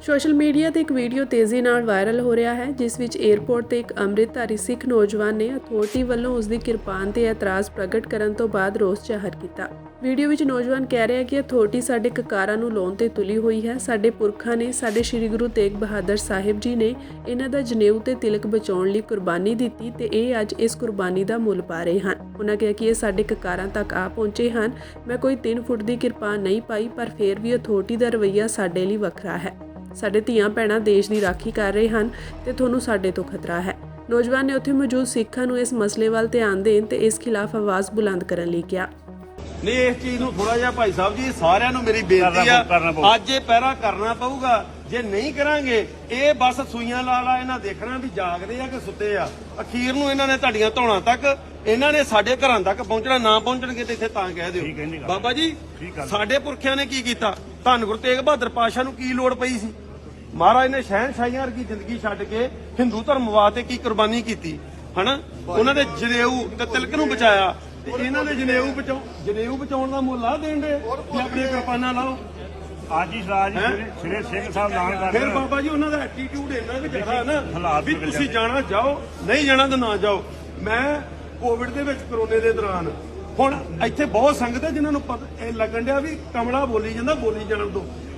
Social media ਤੇ ਇੱਕ video ਤੇਜ਼ੀ ਨਾਲ ਵਾਇਰਲ ਹੋ ਰਿਹਾ ਹੈ, ਜਿਸ ਵਿੱਚ 에ਅਰਪੋਰਟ ਤੇ ਇੱਕ ਅੰਮ੍ਰਿਤਧਾਰੀ ਸਿੱਖ ਨੌਜਵਾਨ ਨੇ ਅਥਾਰਟੀ ਵੱਲੋਂ ਉਸ ਦੀ ਕਿਰਪਾਨ ਤੇ ਇਤਰਾਜ਼ ਪ੍ਰਗਟ ਕਰਨ ਤੋਂ ਬਾਅਦ ਰੋਸ ਜ਼ਾਹਰ ਕੀਤਾ। ਵੀਡੀਓ ਵਿੱਚ ਨੌਜਵਾਨ ਕਹਿ ਰਿਹਾ ਕਿ ਅਥਾਰਟੀ ਸਾਡੇ ਕਕਾਰਾਂ ਨੂੰ ਲਾਉਣ ਤੇ ਤੁਲੀ ਹੋਈ ਹੈ। ਸਾਡੇ ਪੁਰਖਾਂ ਨੇ, ਸਾਡੇ ਸ੍ਰੀ ਗੁਰੂ ਤੇਗ ਬਹਾਦਰ ਸਾਹਿਬ ਜੀ ਨੇ ਇਹਨਾਂ ਦਾ ਜਨੇਊ ਤੇ ਤਿਲਕ ਬਚਾਉਣ ਲਈ ਕੁਰਬਾਨੀ ਦਿੱਤੀ ਤੇ ਇਹ ਅੱਜ ਇਸ ਕੁਰਬਾਨੀ ਦਾ ਮੁੱਲ ਪਾ ਰਹੇ ਹਨ। ਉਹਨਾਂ ਕਿਹਾ ਕਿ ਇਹ ਸਾਡੇ ਕਕਾਰਾਂ ਤੱਕ ਆ ਪਹੁੰਚੇ ਹਨ। ਮੈਂ ਕੋਈ 3 ਫੁੱਟ ਦੀ ਕਿਰਪਾਨ ਨਹੀਂ ਪਾਈ, ਪਰ ਫਿਰ ਵੀ ਅਥਾਰਟੀ ਦਾ ਰਵੱਈਆ ਸਾਡੇ ਲਈ ਵੱਖਰਾ ਹੈ। ਸਾਡੇ ਧੀਆਂ ਭੈਣਾਂ ਦੇਸ਼ ਦੀ ਰਾਖੀ ਕਰ ਰਹੇ ਹਨ ਤੇ ਤੁਹਾਨੂੰ ਸਾਡੇ ਤੋਂ ਖਤਰਾ ਹੈ। ਨੌਜਵਾਨ ਨੇ ਉੱਥੇ ਮੌਜੂਦ ਸਿੱਖਾਂ ਨੂੰ ਇਸ ਮਸਲੇ ਵੱਲ ਧਿਆਨ ਦੇਣ ਤੇ ਇਸ ਖਿਲਾਫ ਆਵਾਜ਼ ਬੁਲੰਦ ਕਰਨ ਲਈ ਕਿਹਾ। ਨਹੀਂ ਇਸ ਚੀਜ਼ ਨੂੰ ਥੋੜਾ ਜਿਹਾ ਭਾਈ ਸਾਹਿਬ ਜੀ ਸਾਰਿਆਂ ਨੂੰ ਮੇਰੀ ਬੇਨਤੀ ਆ। ਅੱਜ ਇਹ ਪਹਿਰਾ ਕਰਨਾ ਪਊਗਾ। ਜੇ ਨਹੀਂ ਕਰਾਂਗੇ ਇਹ ਬਸ ਸੂਈਆਂ ਲਾ ਲਾ ਇਹਨਾਂ ਦੇਖਣਾ ਵੀ ਜਾਗਦੇ ਆ ਕਿ ਸੁੱਤੇ ਆ। ਅਖੀਰ ਨੂੰ ਇਹਨਾਂ ਨੇ ਤੁਹਾਡੀਆਂ ਧੌਣਾ ਤੱਕ ਇਹਨਾਂ ਨੇ ਸਾਡੇ ਘਰਾਂ ਤੱਕ ਪਹੁੰਚਣਾ ਨਾ ਪਹੁੰਚਣਗੇ ਤੇ ਇੱਥੇ ਤਾਂ ਕਹਿ ਦਿਓ। ਬਾਬਾ ਜੀ। ਸਾਡੇ ਪੁਰਖਿਆਂ ਨੇ ਕੀ ਕੀਤਾ? ਧੰਨ ਗੁਰੂ ਤੇਗ ਬਹਾਦਰ ਪਾਸ਼ਾ ਨੂੰ ਕੀ ਲੋੜ ਪਈ ਸੀ? ਮਹਾਰਾਜ ਨੇ ਸ਼ਹਿਨਸ਼ਾਹੀਆਂ ਵਰਗੀ ਜ਼ਿੰਦਗੀ ਛੱਡ ਕੇ ਹਿੰਦੂ ਧਰਮ ਵਾਸਤੇ ਕੀ ਕੁਰਬਾਨੀ ਕੀਤੀ ਹਨਾ ਉਹਨਾਂ ਦੇ ਜਨੇਊ ਤੇ ਤਿਲਕ ਨੂੰ ਬਚਾਇਆ ਤੇ ਇਹਨਾਂ ਦੇ ਜਨੇਊ ਬਚਾਉ ਜਨੇਊ ਬਚਾਉਣ ਦਾ ਮੁੱਲ ਆ ਦੇਣ ਦੇ ਤੇ ਆਪਣੀਆਂ ਕਿਰਪਾਨਾਂ ਲਾਓ ਅੱਜ ਹੀ ਸਰਾਜ? ਸ੍ਰੀ ਸਿੰਘ ਸਾਹਿਬ ਐਲਾਨ ਕਰ ਫਿਰ ਬਾਬਾ ਜੀ ਉਹਨਾਂ ਦਾ ਐਟੀਟਿਊਡ ਇੰਨਾ ਕਿ ਜ਼ਿਆਦਾ ਹੈ ਨਾ ਵੀ ਤੁਸੀਂ। ਜਾਣਾ ਜਾਓ ਨਹੀਂ ਜਾਣਾ ਤਾਂ ਨਾ ਜਾਓ ਮੈਂ ਕੋਵਿਡ ਦੇ ਵਿੱਚ ਕਰੋਨੇ ਦੇ ਦੌਰਾਨ ਹੁਣ ਇੱਥੇ ਬਹੁਤ ਸੰਗਤ ਹੈ ਜਿਨ੍ਹਾਂ ਨੂੰ ਪਤਾ ਇਹ ਲੱਗਣ ਡਿਆ ਵੀ ਕਮਲਾ ਬੋਲੀ ਜਾਂਦਾ ਬੋਲੀ ਜਾਣ ਤੋਂ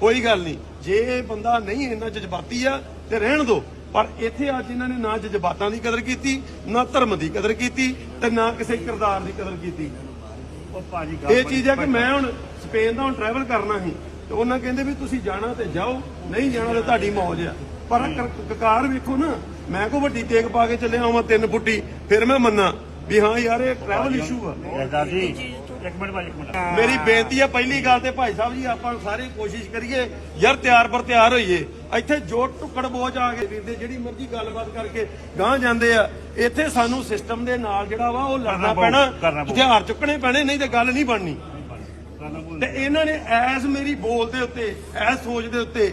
ਕੋਈ ਗੱਲ ਨਹੀਂ। ਜੇ ਇਹ ਬੰਦਾ ਨਹੀਂ ਇੰਨਾ ਜਜ਼ਬਾਤੀ ਆ ਤੇ ਰਹਿਣ ਦਿਓ ਪਰ ਇੱਥੇ ਅੱਜ ਇਹਨਾਂ ਨੇ ਨਾ ਜਜ਼ਬਾਤਾਂ ਦੀ ਕਦਰ ਕੀਤੀ ਨਾ ਧਰਮ ਦੀ ਕਦਰ ਕੀਤੀ ਤੇ ਨਾ ਕਿਸੇ ਕਿਰਦਾਰ ਦੀ ਕਦਰ ਕੀਤੀ। ਉਹ ਭਾਜੀ ਗੱਲ ਇਹ ਚੀਜ਼ ਹੈ ਕਿ ਮੈਂ ਹੁਣ ਸਪੇਨ ਦਾ ਹੁਣ ਟਰੈਵਲ ਕਰਨਾ ਸੀ ਤੇ ਉਹਨਾਂ ਕਹਿੰਦੇ ਵੀ ਤੁਸੀਂ ਜਾਣਾ ਤੇ ਜਾਓ ਨਹੀਂ ਜਾਣਾ ਤੇ ਤੁਹਾਡੀ ਮੌਜ ਆ। ਪਰ ਕਕਾਰ ਵੇਖੋ ਨਾ ਮੈਂ ਕੋ ਵੱਡੀ ਤੇਗ ਪਾ ਕੇ ਚੱਲਿਆ ਹਾਂ ਤਿੰਨ ਫੁੱਟੀ ਫਿਰ ਮੈਂ ਮੰਨਾਂ ਵੀ ਹਾਂ ਯਾਰ ਇਹ ਟਰੈਵਲ ਇਸ਼ੂ ਆ। ਜੀ ਇੱਕ ਮਿੰਟ ਭਾਜੀ ਇੱਕ ਮਿੰਟ। ਮੇਰੀ ਬੇਨਤੀ ਹੈ ਪਹਿਲੀ ਗੱਲ ਤੇ ਭਾਈ ਸਾਹਿਬ ਜੀ ਆਪਾਂ ਸਾਰੇ ਕੋਸ਼ਿਸ਼ ਕਰੀਏ ਯਾਰ ਤਿਆਰ ਪਰ ਤਿਆਰ ਹੋਈਏ। ਇੱਥੇ ਜੋ ਟੁੱਕੜ ਬੋਝ ਆ ਗਏ ਵੀਰ ਦੇ ਜਿਹੜੀ ਮਰਜ਼ੀ ਗੱਲਬਾਤ ਕਰਕੇ ਗਾਂ ਜਾਂਦੇ ਆ। ਇੱਥੇ ਸਾਨੂੰ ਸਿਸਟਮ ਦੇ ਨਾਲ ਜਿਹੜਾ ਵਾ ਉਹ ਲੜਨਾ ਪੈਣਾ। ਹਥਿਆਰ ਚੁੱਕਣੇ ਪੈਣੇ ਨਹੀਂ ਤੇ ਗੱਲ ਨਹੀਂ ਬਣਨੀ। ਤੇ ਇਹਨਾਂ ਨੇ ਐਸ ਮੇਰੀ ਬੋਲ ਦੇ ਉੱਤੇ ਐਸ ਸੋਚ ਦੇ ਉੱਤੇ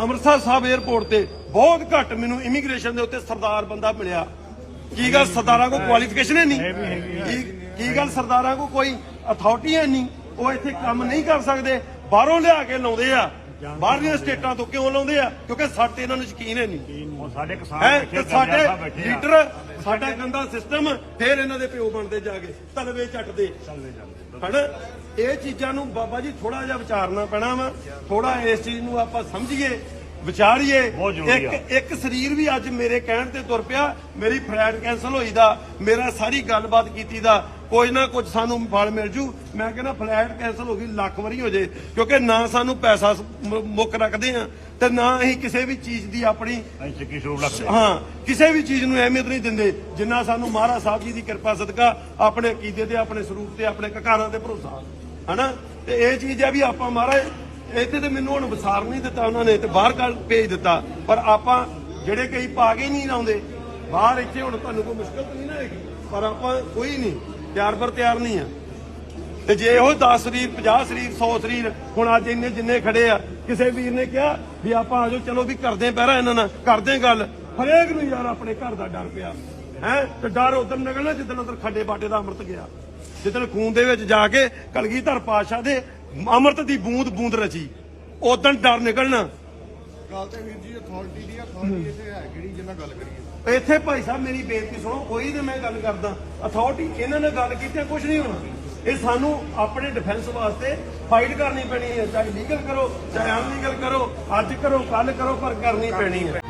ਅੰਮ੍ਰਿਤਸਰ ਸਾਹਿਬ 에ਅਰਪੋਰਟ ਤੇ ਬਹੁਤ ਘੱਟ ਮੈਨੂੰ ਇਮੀਗ੍ਰੇਸ਼ਨ ਦੇ ਉੱਤੇ ਸਰਦਾਰ ਬੰਦਾ ਮਿਲਿਆ। ਕੀ ਗੱਲ ਸਰਦਾਰਾਂ ਕੋ ਕੁਆਲੀਫਿਕੇਸ਼ਨ ਹੈ ਨਹੀਂ? ਕੀ ਗੱਲ ਸਰਦਾਰਾਂ ਕੋ ਕੋਈ ਅਥਾਰਟੀ ਹੈ ਨਹੀਂ? ਉਹ ਇੱਥੇ ਕੰਮ ਨਹੀਂ ਕਰ ਸਕਦੇ। ਬਾਹਰੋਂ ਲਿਆ ਕੇ ਲਾਉਂਦੇ ਆ। ਬਾਹਰਲੀਆਂ ਸਟੇਟਾਂ ਤੋਂ ਕਿਉਂ ਲਾਉਂਦੇ ਆ? ਕਿਉਂਕਿ ਸਾਡੇ ਤੇ ਇਹਨਾਂ ਨੂੰ ਯਕੀਨ ਹੈ ਨਹੀਂ। ਸਾਡੇ ਕਿਸਾਨ ਹੈ? ਤੇ ਸਾਡੇ। ਲੀਡਰ ਸਾਡਾ ਗੰਦਾ ਸਿਸਟਮ ਫਿਰ ਇਹਨਾਂ ਦੇ ਪਿਓ ਬਣਦੇ ਜਾ ਕੇ ਤਲਵੇ ਚੱਟਦੇ। ਚੱਲਦੇ ਜਾਂਦੇ ਹਨਾ? ਇਹ ਚੀਜ਼ਾਂ ਨੂੰ ਬਾਬਾ ਜੀ ਥੋੜਾ ਜਿਹਾ ਵਿਚਾਰਨਾ ਪੈਣਾ ਵਾ। ਥੋੜਾ ਇਸ ਚੀਜ਼ ਨੂੰ ਆਪਾਂ ਸਮਝੀਏ। ਵਿਚਾਰੀਏ। ਇੱਕ ਇੱਕ ਸਰੀਰ ਵੀ ਅੱਜ ਮੇਰੇ ਕਹਿਣ ਤੇ ਤੁਰ ਪਿਆ ਮੇਰੀ ਫਲਾਈਟ ਕੈਨਸਲ ਹੋਈ ਦਾ ਮੇਰਾ ਸਾਰੀ ਗੱਲਬਾਤ ਕੀਤੀ ਦਾ ਕੁਝ ਨਾ ਕੁਝ ਸਾਨੂੰ ਫਲ ਮਿਲ ਜੂ। ਮੈਂ ਕਹਿੰਦਾ ਫਲਾਈਟ ਕੈਨਸਲ ਹੋ ਗਈ ਲੱਖ ਵਾਰੀ ਹੋ ਜੇ ਕਿਉਂਕਿ ਨਾ ਸਾਨੂੰ ਪੈਸਾ ਮੁੱਕ ਰੱਖਦੇ ਆ ਤੇ ਨਾ ਅਸੀਂ ਕਿਸੇ ਵੀ ਚੀਜ਼ ਦੀ ਆਪਣੀ ਹਾਂ ਕਿਸੇ ਵੀ ਚੀਜ਼ ਨੂੰ ਅਹਿਮੀਅਤ ਨਹੀਂ ਦਿੰਦੇ ਜਿੰਨਾ ਸਾਨੂੰ ਮਹਾਰਾਜ ਸਾਹਿਬ ਜੀ ਦੀ ਕਿਰਪਾ ਸਦਕਾ ਆਪਣੇ ਅਕੀਦੇ ਤੇ ਆਪਣੇ ਸਰੂਪ ਤੇ ਆਪਣੇ ਕਕਾਰਾਂ ਤੇ ਭਰੋਸਾ ਹਨਾ? ਤੇ ਇਹ ਚੀਜ਼ ਹੈ ਵੀ ਆਪਾਂ ਮਹਾਰਾਜ ਇੱਥੇ ਤੇ ਮੈਨੂੰ ਹੁਣ ਵਿਸਾਰ ਨਹੀਂ ਦਿੱਤਾ ਉਹਨਾਂ ਨੇ ਤੇ ਬਾਹਰ ਕੱਲ ਭੇਜ ਦਿੱਤਾ। ਪਰ ਆਪਾਂ ਜਿਹੜੇ ਕਈ ਪਾ ਕੇ ਹੀ ਨਹੀਂ ਲਾਉਂਦੇ, ਬਾਹਰ ਇੱਥੇ ਹੁਣ ਤੁਹਾਨੂੰ ਕੋਈ ਮੁਸ਼ਕਲ ਨਹੀਂ ਨਾ ਹੈਗੀ। ਪਰ ਆਪਾਂ ਕੋਈ ਨਹੀਂ, ਤਿਆਰ ਪਰ ਤਿਆਰ ਨਹੀਂ ਆ। ਤੇ ਜੇ ਉਹ 10 ਸਰੀਰ 50 ਸਰੀਰ 100 ਸਰੀਰ ਹੁਣ ਅੱਜ ਇੰਨੇ ਜਿੰਨੇ ਖੜੇ ਆ, ਕਿਸੇ ਵੀਰ ਨੇ ਕਿਹਾ ਵੀ ਆਪਾਂ ਆਜੋ ਚਲੋ ਵੀ ਕਰਦੇ ਪਹਿਰਾ ਇਹਨਾਂ ਨਾਲ, ਕਰਦੇ ਗੱਲ। ਹਰੇਕ ਨੂੰ ਯਾਰ ਆਪਣੇ ਘਰ ਦਾ ਡਰ ਪਿਆ। ਹੈ? ਤੇ ਡਰ ਉਦੋਂ ਨਿਕਲਣਾ ਜਿੱਦਣ ਉਧਰ ਖੱਡੇ ਬਾਟੇ ਦਾ ਅੰਮ੍ਰਿਤ ਗਿਆ। ਜਿੱਦਣ ਖੂਨ ਦੇ ਵਿੱਚ ਜਾ ਕੇ ਕਲਗੀਧਰ ਪਾਤਸ਼ਾਹ ਦੇ ਅੰਮ੍ਰਿਤ ਦੀ ਬੂੰਦ ਬੂੰਦ ਰਚੀ। ਉਦੋਂ ਡਰ ਨਿਕਲਣਾ। ਗੱਲ ਤੇ ਵੀਰ ਜੀ ਅਥਾਰਟੀ ਦੀ ਅਥਾਰਟੀ ਇੱਥੇ ਹੈ ਕਿਹੜੀ ਜਿੰਨਾ ਗੱਲ ਕਰੀਏ? ਇੱਥੇ ਭਾਈ ਸਾਹਿਬ ਮੇਰੀ ਬੇਨਤੀ ਸੁਣੋ ਕੋਈ ਤੇ ਮੈਂ ਗੱਲ ਕਰਦਾ ਅਥਾਰਟੀ ਇਹਨਾਂ ਨੇ ਗੱਲ ਕੀਤੀ ਕੁਝ ਨਹੀਂ ਹੋਣਾ। ਇਹ ਸਾਨੂੰ ਆਪਣੇ ਡਿਫੈਂਸ ਵਾਸਤੇ ਫਾਈਟ ਕਰਨੀ ਪੈਣੀ ਹੈ ਚਾਹੇ ਲੀਗਲ ਕਰੋ ਚਾਹੇ ਅਨਲੀਗਲ ਕਰੋ ਅੱਜ ਕਰੋ ਕੱਲ ਕਰੋ ਪਰ ਕਰਨੀ ਪੈਣੀ ਹੈ